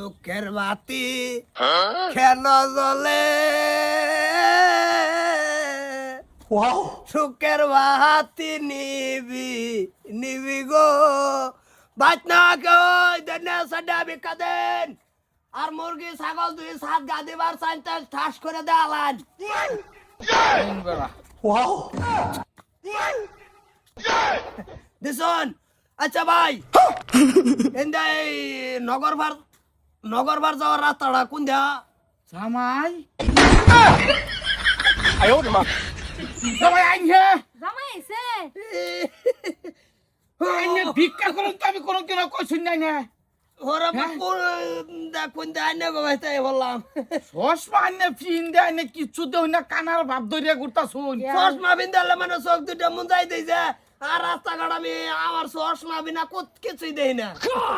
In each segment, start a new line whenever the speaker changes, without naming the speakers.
দুঃখের বাতি কেন জ্বলে সুখের বাতি নিবি নিবি গো। বাত না কই দেনে সাডা বিকা দেন আর মুরগি ছাগল দুই সাত গা দিবার চাইতে ঠাস করে দেওয়ালান দিছন আচ্ছা ভাই এন্দাই নগরবার নগরবার যাওয়ার রাস্তাটা কোন দিয়া
জামাই। জামাই আইনে
জামাই আইছে?
আইনে ভিক্ষা করুন তো আমি কোনো কিনা কইছুন নাই না।
ওরা
হ্যাঁ?
কোন দিয়া আইনে গো ভাই তাই বললাম।
চশমা আইনে ফিন দে আইনে কিচ্ছু দেও না কানার ভাব ধরিয়া ঘুরতা শুন
চশমা বিন্দালে মানে চোখ দুটা মুন্দাই দিয়েছে আর রাস্তাঘাট আমি আমার চশমা বিনা কত কিছুই দেই না।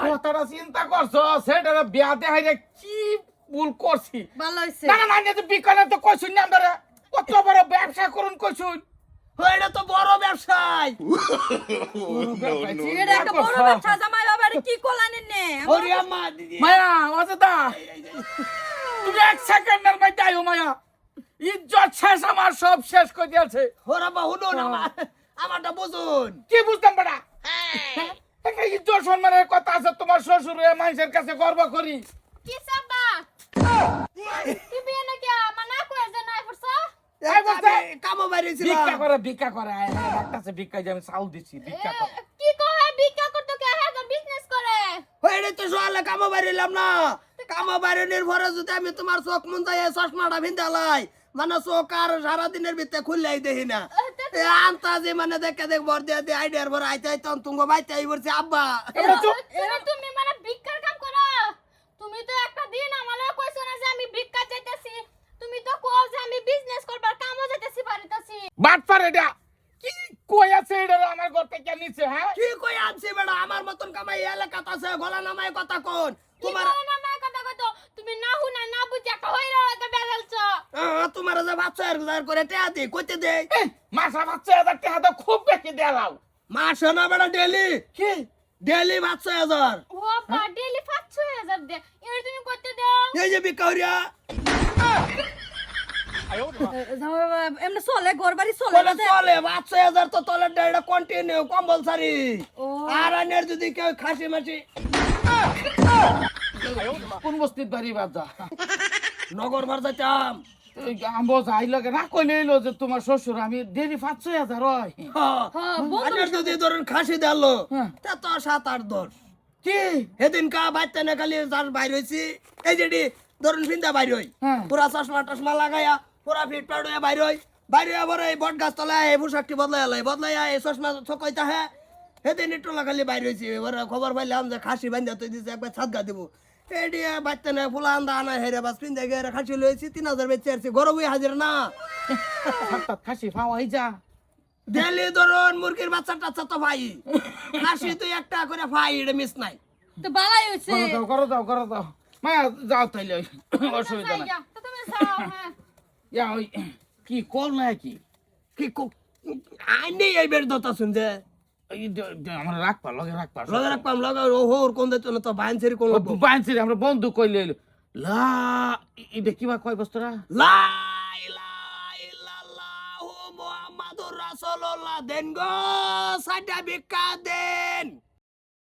কথাটা চিন্তা করছ? সেটা বিয়া দেখাইলে কি ভুল করছি?
ভালো হইছে।
না না না তো বিকালে তো কইছুন না আমরা। কত বড় ব্যবসা করুন কইছুন
এটা তো বড় ব্যবসায়।
এটা একটা বড় ব্যবসা জামাই বাবার কি কলানের নে
ওরে আম্মা দিদি।
মায়া অজদা তুমি এক সেকেন্ডের মধ্যে আইও মায়া। ইজ্জত শেষ আমার সব শেষ করে দিয়েছে।
ওরা বা শুনুন আমার। আমারটা বুঝুন।
কি বুঝতাম বেটা? ইজ্জত সম্মানের কথা আছে তোমার শ্বশুর হয়ে মানুষের কাছে গর্ব করি।
কি সাবা কি বিয়ে নাকি মানা কই যে নাই পড়ছ?
এই বলতে?
কামো বাইরেছিলাম।
ভিক্ষা করে করে। একটা আমি চাউল দিচ্ছি ভিক্ষা করে।
কি কহে ভিক্ষা করতে কে হ্যাঁ বিজনেস করে?
তো সকালে কামো বাইরেলাম না। কামো বাইরে নির্ভরে যদি আমি তোমার চোখ মুন্দাই চশমাটা ভিন্দালাই মানে চোখ আর সারাদিনের ভিতরে খুললেই দেখি না। আন্তাজি মানে দেখে দেখ বর দিয়ে দিয়ে আইডিয়ার ভর আইতে আইতে তুঙ্গ বাইতে আই বলছে আব্বা।
এবার চুপ।
এবার তুমি মানে ভিক্ষার কাম করো। তুমি তো একটা দিন আমারে কইছো না যে আমি ভিক্ষা চাইতেছি। তুমি তো কও যে আমি বিজনেস করবার কামও যাইতেছি বাড়িতেছি।
বাট পারে এটা। কি কই আছে এটা আমার ঘর থেকে নিচে হ্যাঁ?
কি কই বেড়া আমার মতন কামাই এলাকাত আছে গলা নামাই কথা কোন।
তোমার
তোমার
না না কথা কত তুমি না হুনা না বুঝে বেজালছ
আহ, তোমার যে বাচ্চা আর গুজার করে টেয়া দি কইতে দে।
মাসা বাচ্চা হাজার টাকা তো খুব বেশি দেলাও
মাস না বেড়া ডেলি।
কি?
ডেলি বাচ্চা হাজার।
ও বা ডেইলি 5000 দে। এর তুমি করতে দাও?
এই যে বিকাউরিয়া
এমনি চলে ঘর বাড়ি
বলে চলে বাচ্চা হাজার তো তলের ডাইটা কন্টিনিউ কম্পালসারি
ও।
আর আনের যদি কেউ খাসি মাসি।
কোন বস্তির বাড়ি বাজা?
নগর ভার যাইতাম
লাগে না যে তোমার শ্বশুর আমি দেরি পাঁচশো হাজার হয়।
হ্যাঁ,
যদি ধরুন খাসি দিলো
হ্যাঁ।
তা তো সাত আট দশ।
কি?
সেদিন কা বাচ্চা না খালি যার বাইর হয়েছি এই যেটি ধরুন ফিন্দা বাইর হই। পুরা চশমা টশমা লাগাইয়া পুরা ফিট হয়ে বাইর হই। বাইর হয়ে আবার এই বট গাছ তলায় এই পোশাকটি বদলাই লাই বদলাই এই চশমা চকইতা হ্যাঁ সেদিন একটু লাগালি বাইর হয়েছি এবার খবর পাইলাম যে খাসি বান্ধা তুই দিছে একবার ছাদ গা দিব। এডি বাচ্চা না ফুলা আন্দা আনা হেরে বাস ফিন্দা গিয়ে খাসি লইছি তিন হাজার বেচে আসছি গরমই হাজির না।
খাসি পাওয়া যা।
ডেলি ধরুন মুরগির বাচ্চা টাচ্চা তো ভাই। খাসি তুই একটা করে ভাই এটা মিস নাই।
তো বালাই হইছে।
করো দাও করো দাও করো দাও। মায়া যাও তাইলে অসুবিধা নাই।
তুমি যাও হ্যাঁ।
ইয়া ওই কি কল না কি?
কি আইনি এই বের দতা শুনছে
আমরা রাখবা লগে রাখবা
লগে রাখবাম লগে ও হোর কোন দিত না তো বাইন কোন
বাঁচছি আমরা বন্ধু কইলে এলো। লা এটা কিবা কয় বস্তুরা?
লা মুহাম্মাদুর রাসূলুল্লাহ দেন গো সাইডা বিকা দেন।